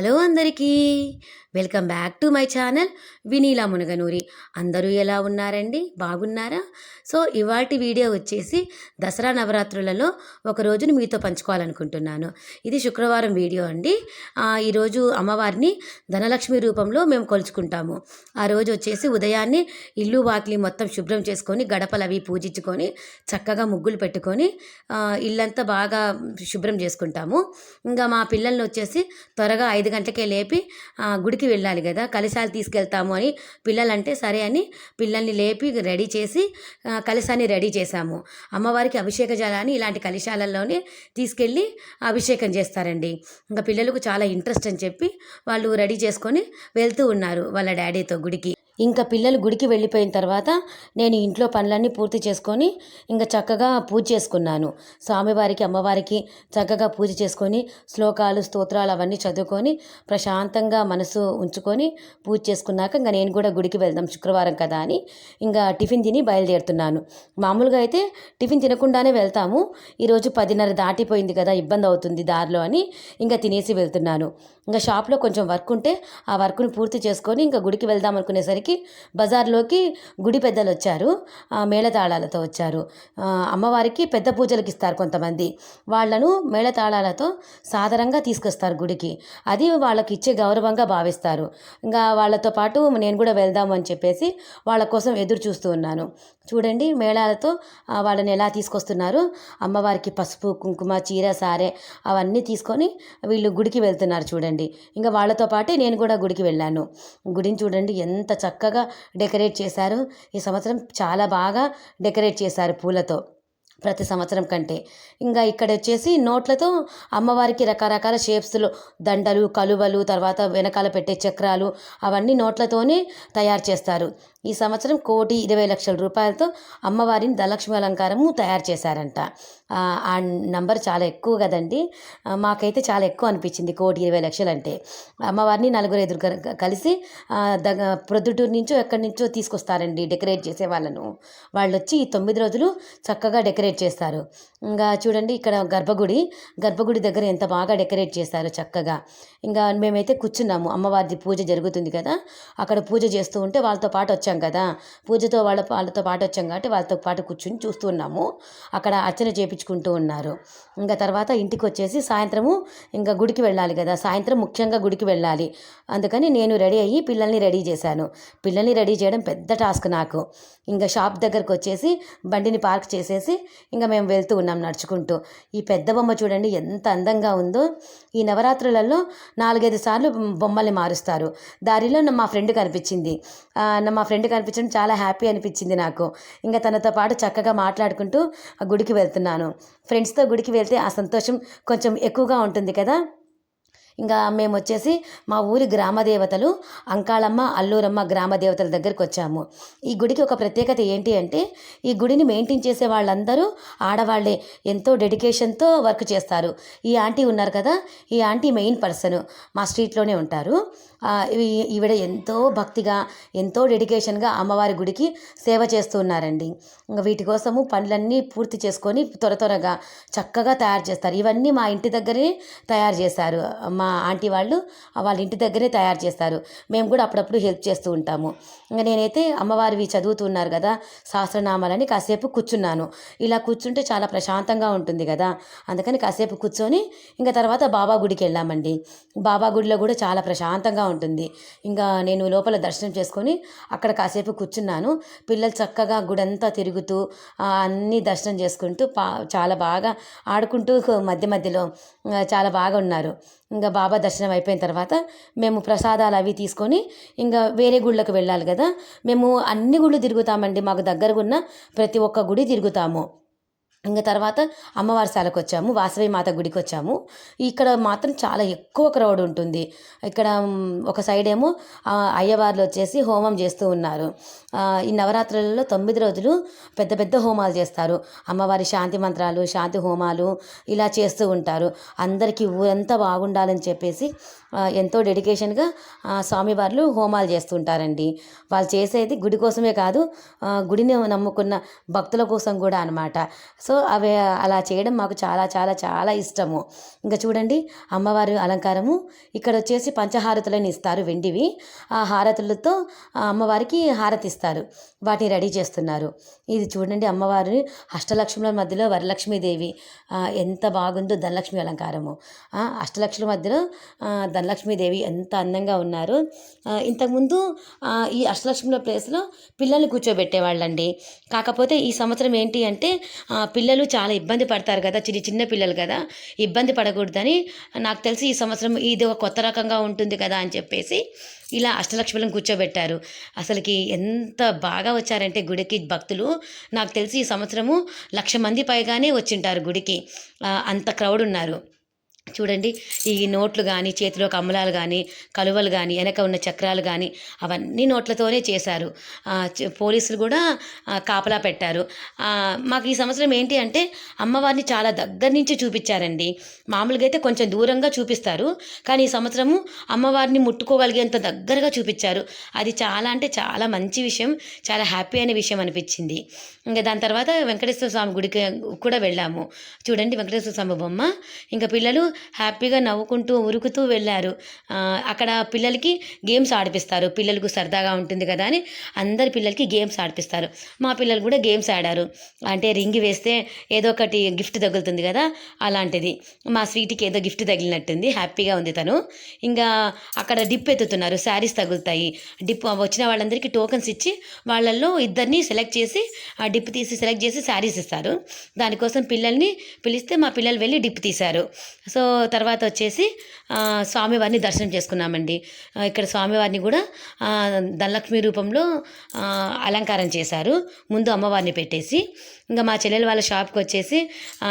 Hello అందరికీ. Welcome back to my channel Vineela Munaganuri. అందరూ ఎలా ఉన్నారండి? బాగున్నారా? సో ఇవాటి వీడియో వచ్చేసి దసరా నవరాత్రులలో ఒక రోజుని మీతో పంచుకోవాలనుకుంటున్నాను. ఇది శుక్రవారం వీడియో అండి. ఈరోజు అమ్మవారిని ధనలక్ష్మి రూపంలో మేము కొలుచుకుంటాము. ఆ రోజు వచ్చేసి ఉదయాన్నే ఇల్లు వాకిలి మొత్తం శుభ్రం చేసుకొని గడపలు అవి పూజించుకొని చక్కగా ముగ్గులు పెట్టుకొని ఇల్లంతా బాగా శుభ్రం చేసుకుంటాము. ఇంకా మా పిల్లల్ని వచ్చేసి త్వరగా ఐదు గంటలకే లేపి గుడికి వెళ్ళాలి కదా. కలశాలు తీసుకెళ్తాము అని పిల్లలంటే సరే అని పిల్లల్ని లేపి రెడీ చేసి కలిశాన్ని కలశాన్ని రెడీ చేశాము. అమ్మవారికి అభిషేక జలాన్ని ఇలాంటి కలశాలలోనే తీసుకెళ్ళి అభిషేకం చేస్తారండి. ఇంకా పిల్లలకు చాలా ఇంట్రెస్ట్ అని చెప్పి వాళ్ళు రెడీ చేసుకొని వెళ్తూ ఉన్నారు వాళ్ళ డాడీతో గుడికి. ఇంకా పిల్లలు గుడికి వెళ్ళిపోయిన తర్వాత నేను ఇంట్లో పనులన్నీ పూర్తి చేసుకొని ఇంకా చక్కగా పూజ చేసుకున్నాను. స్వామివారికి అమ్మవారికి చక్కగా పూజ చేసుకొని శ్లోకాలు స్తోత్రాలు అవన్నీ చదువుకొని ప్రశాంతంగా మనసు ఉంచుకొని పూజ చేసుకున్నాక ఇంకా నేను కూడా గుడికి వెళ్దాం శుక్రవారం కదా అని ఇంకా టిఫిన్ తిని బయలుదేరుతున్నాను. మామూలుగా అయితే టిఫిన్ తినకుండానే వెళ్తాము. ఈరోజు పదిన్నర దాటిపోయింది కదా ఇబ్బంది అవుతుంది దారిలో అని ఇంకా తినేసి వెళ్తున్నాను. ఇంకా షాప్లో కొంచెం వర్క్ ఉంటే ఆ వర్క్ను పూర్తి చేసుకొని ఇంకా గుడికి వెళ్దాం అనుకునేసరికి బజార్లోకి గుడి పెద్దలు వచ్చారు. మేళతాళాలతో వచ్చారు. అమ్మవారికి పెద్ద పూజలకు ఇస్తారు కొంతమంది. వాళ్ళను మేళతాళాలతో సాధారణంగా తీసుకొస్తారు గుడికి. అది వాళ్ళకి ఇచ్చే గౌరవంగా భావిస్తారు. ఇంకా వాళ్ళతో పాటు నేను కూడా వెళ్దాము అని చెప్పేసి వాళ్ళ కోసం ఎదురు చూస్తూ ఉన్నాను. చూడండి మేళాలతో వాళ్ళని ఎలా తీసుకొస్తున్నారు. అమ్మవారికి పసుపు కుంకుమ చీర సారే అవన్నీ తీసుకొని వీళ్ళు గుడికి వెళ్తున్నారు చూడండి. ఇంకా వాళ్ళతో పాటే నేను కూడా గుడికి వెళ్ళాను. గుడిని చూడండి ఎంత చక్క చక్కగా డెకరేట్ చేశారు. ఈ సంవత్సరం చాలా బాగా డెకరేట్ చేశారు పూలతో ప్రతి సంవత్సరం కంటే. ఇంకా ఇక్కడ వచ్చేసి నోట్లతో అమ్మవారికి రకరకాల షేప్స్లో దండలు కలువలు తర్వాత వెనకాల పెట్టే చక్రాలు అవన్నీ నోట్లతోనే తయారు చేస్తారు. ఈ సంవత్సరం కోటి ఇరవై లక్షల రూపాయలతో అమ్మవారిని ధనలక్ష్మి అలంకారము తయారు చేశారంట. ఆ, నంబర్ చాలా ఎక్కువ కదండి. మాకైతే చాలా ఎక్కువ అనిపించింది కోటి ఇరవై లక్షలు అంటే అమ్మవారిని నలుగురు ఎదురు కలిసి ఆ, ప్రొద్దుటూరు నుంచో ఎక్కడి నుంచో తీసుకొస్తారండి డెకరేట్ చేసే వాళ్ళను. వాళ్ళు వచ్చి ఈ తొమ్మిది రోజులు చక్కగా డెకరేట్ చేస్తారు. ఇంకా చూడండి ఇక్కడ గర్భగుడి గర్భగుడి దగ్గర ఎంత బాగా డెకరేట్ చేస్తారు చక్కగా. ఇంకా మేమైతే కూర్చున్నాము. అమ్మవారిది పూజ జరుగుతుంది కదా అక్కడ పూజ చేస్తూ ఉంటే వాళ్ళతో పాటు వచ్చాం కదా. పూజతో వాళ్ళ వాళ్ళతో పాటు వచ్చాం కాబట్టి వాళ్ళతో పాటు కూర్చుని చూస్తూ ఉన్నాము. అక్కడ అర్చన నేర్చుకుంటూ ఉన్నారు. ఇంకా తర్వాత ఇంటికి వచ్చేసి సాయంత్రము ఇంకా గుడికి వెళ్ళాలి కదా. సాయంత్రం ముఖ్యంగా గుడికి వెళ్ళాలి. అందుకని నేను రెడీ అయ్యి పిల్లల్ని రెడీ చేశాను. పిల్లల్ని రెడీ చేయడం పెద్ద టాస్క్ నాకు. ఇంకా షాప్ దగ్గరకు వచ్చేసి బండిని పార్క్ చేసేసి ఇంకా మేము వెళ్తూ ఉన్నాం నడుచుకుంటూ. ఈ పెద్ద బొమ్మ చూడండి ఎంత అందంగా ఉందో. ఈ నవరాత్రులలో నాలుగైదు సార్లు బొమ్మల్ని మారుస్తారు. దారిలో మా ఫ్రెండ్ కనిపించింది. మా ఫ్రెండ్ కనిపించడం చాలా హ్యాపీ అనిపించింది నాకు. ఇంకా తనతో పాటు చక్కగా మాట్లాడుకుంటూ ఆ గుడికి వెళ్తున్నాను. ఫ్రెండ్స్తో గుడికి వెళ్తే ఆ సంతోషం కొంచెం ఎక్కువగా ఉంటుంది కదా? ఇంకా మేము వచ్చేసి మా ఊరి గ్రామ దేవతలు అంకాళమ్మ అల్లూరమ్మ గ్రామ దేవతల దగ్గరికి వచ్చాము. ఈ గుడికి ఒక ప్రత్యేకత ఏంటి అంటే ఈ గుడిని మెయింటైన్ చేసే వాళ్ళందరూ ఆడవాళ్ళే ఎంతో డెడికేషన్తో వర్క్ చేస్తారు. ఈ ఆంటీ ఉన్నారు కదా ఈ ఆంటీ మెయిన్ పర్సన్. మా స్ట్రీట్లోనే ఉంటారు. ఈవిడ ఎంతో భక్తిగా ఎంతో డెడికేషన్గా అమ్మవారి గుడికి సేవ చేస్తూ ఉన్నారండి. ఇంకా వీటి కోసము పనులన్నీ పూర్తి చేసుకొని త్వర త్వరగా చక్కగా తయారు చేస్తారు. ఇవన్నీ మా ఇంటి దగ్గరే తయారు చేశారు. మా ఆంటీ వాళ్ళు వాళ్ళ ఇంటి దగ్గరే తయారు చేస్తారు. మేము కూడా అప్పుడప్పుడు హెల్ప్ చేస్తూ ఉంటాము. ఇంకా నేనైతే అమ్మవారివి చదువుతున్నారు కదా సహస్రనామాలని కాసేపు కూర్చున్నాను. ఇలా కూర్చుంటే చాలా ప్రశాంతంగా ఉంటుంది కదా అందుకని కాసేపు కూర్చొని ఇంకా తర్వాత బాబా గుడికి వెళ్ళామండి. బాబా గుడిలో కూడా చాలా ప్రశాంతంగా ఉంటుంది. ఇంకా నేను లోపల దర్శనం చేసుకొని అక్కడ కాసేపు కూర్చున్నాను. పిల్లలు చక్కగా గుడంతా తిరుగుతూ అన్నీ దర్శనం చేసుకుంటూ పా చాలా బాగా ఆడుకుంటూ మధ్య మధ్యలో చాలా బాగా ఉన్నారు. ఇంకా బాబా దర్శనం అయిపోయిన తర్వాత మేము ప్రసాదాలు అవి తీసుకొని ఇంకా వేరే గుళ్ళకు వెళ్ళాలి కదా. మేము అన్ని గుళ్ళు తిరుగుతామండి. మాకు దగ్గరగా ఉన్న ప్రతి ఒక్క గుడి తిరుగుతాము. ఇంకా తర్వాత అమ్మవారి శాలకు వచ్చాము వాసవి మాత గుడికి వచ్చాము ఇక్కడ మాత్రం చాలా ఎక్కువ క్రౌడ్ ఉంటుంది. ఇక్కడ ఒక సైడ్ ఏమో అయ్యవార్లు వచ్చేసి హోమం చేస్తూ ఉన్నారు. ఈ నవరాత్రులలో తొమ్మిది రోజులు పెద్ద పెద్ద హోమాలు చేస్తారు. అమ్మవారి శాంతి మంత్రాలు శాంతి హోమాలు ఇలా చేస్తూ ఉంటారు. అందరికీ ఊరంతా బాగుండాలని చెప్పేసి ఎంతో డెడికేషన్గా స్వామివార్లు హోమాలు చేస్తుంటారండి. వాళ్ళు చేసేది గుడి కోసమే కాదు గుడిని నమ్ముకున్న భక్తుల కోసం కూడా అనమాట సో అవి అలా చేయడం మాకు చాలా చాలా చాలా ఇష్టము. ఇంకా చూడండి అమ్మవారి అలంకారము. ఇక్కడ వచ్చేసి పంచహారతులని ఇస్తారు వెండివి. ఆ హారతులతో అమ్మవారికి హారతి ఇస్తారు వాటిని రెడీ చేస్తున్నారు. ఇది చూడండి అమ్మవారి అష్టలక్ష్ముల మధ్యలో వరలక్ష్మీదేవి. ఎంత బాగుందో ధనలక్ష్మి అలంకారము. అష్టలక్ష్ముల మధ్యలో ధనలక్ష్మీదేవి ఎంత అందంగా ఉన్నారు. ఇంతకుముందు ఈ అష్టలక్ష్ముల ప్లేస్లో పిల్లల్ని కూర్చోబెట్టేవాళ్ళండి. కాకపోతే ఈ సంవత్సరం ఏంటి అంటే పిల్లలు చాలా ఇబ్బంది పడతారు కదా చిన్న చిన్న పిల్లలు కదా ఇబ్బంది పడకూడదని నాకు తెలిసి ఈ సంవత్సరం ఇది ఒక కొత్త రకంగా ఉంటుంది కదా అని చెప్పేసి ఇలా అష్టలక్ష్మిలను కూర్చోబెట్టారు. అసలుకి ఎంత బాగా వచ్చారంటే గుడికి భక్తులు. నాకు తెలిసి ఈ సంవత్సరము లక్ష మంది పైగానే వచ్చింటారు గుడికి. అంత క్రౌడ్ ఉన్నారు. చూడండి ఈ నోట్లు కానీ చేతిలో కమ్మలాలు కానీ కలువలు కానీ వెనక ఉన్న చక్రాలు కానీ అవన్నీ నోట్లతోనే చేశారు. పోలీసులు కూడా కాపలా పెట్టారు. మాకు ఈ సంవత్సరం ఏంటి అంటే అమ్మవారిని చాలా దగ్గర నుంచి చూపించారండి. మామూలుగా అయితే కొంచెం దూరంగా చూపిస్తారు కానీ ఈ సంవత్సరము అమ్మవారిని ముట్టుకోగలిగేంత దగ్గరగా చూపించారు. అది చాలా అంటే చాలా మంచి విషయం చాలా హ్యాపీ అనే విషయం అనిపించింది. ఇంకా దాని తర్వాత వెంకటేశ్వర స్వామి గుడికి కూడా వెళ్ళాము. చూడండి వెంకటేశ్వర స్వామి బొమ్మ. ఇంకా పిల్లలు హ్యాపీగా నవ్వుకుంటూ ఉరుకుతూ వెళ్ళారు. అక్కడ పిల్లలకి గేమ్స్ ఆడిపిస్తారు. పిల్లలకు సరదాగా ఉంటుంది కదా అని అందరి పిల్లలకి గేమ్స్ ఆడిపిస్తారు. మా పిల్లలు కూడా గేమ్స్ ఆడారు. అంటే రింగ్ వేస్తే ఏదో ఒకటి గిఫ్ట్ తగులుతుంది కదా అలాంటిది. మా స్వీట్కి ఏదో గిఫ్ట్ తగిలినట్టుంది. హ్యాపీగా ఉంది తను. ఇంకా అక్కడ డిప్ ఎత్తుతున్నారు. శారీస్ తగులుతాయి. డిప్ వచ్చిన వాళ్ళందరికీ టోకన్స్ ఇచ్చి వాళ్ళల్లో ఇద్దరిని సెలెక్ట్ చేసి ఆ డిప్ తీసి సెలెక్ట్ చేసి శారీస్ ఇస్తారు. దానికోసం పిల్లల్ని పిలిస్తే మా పిల్లలు వెళ్ళి డిప్ తీశారు. సో తర్వాత వచ్చేసి స్వామివారిని దర్శనం చేసుకున్నామండి. ఇక్కడ స్వామివారిని కూడా ధనలక్ష్మి రూపంలో అలంకారం చేశారు. ముందు అమ్మవారిని పెట్టేసి ఇంకా మా చెల్లెలు వాళ్ళ షాప్కి వచ్చేసి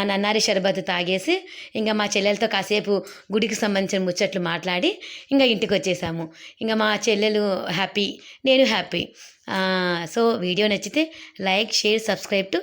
నన్నారి షర్బత్ తాగేసి ఇంకా మా చెల్లెలతో కాసేపు గుడికి సంబంధించిన ముచ్చట్లు మాట్లాడి ఇంకా ఇంటికి వచ్చేసాము. ఇంకా మా చెల్లెలు హ్యాపీ నేను హ్యాపీ. సో వీడియో నచ్చితే లైక్ షేర్ సబ్స్క్రైబ్ టు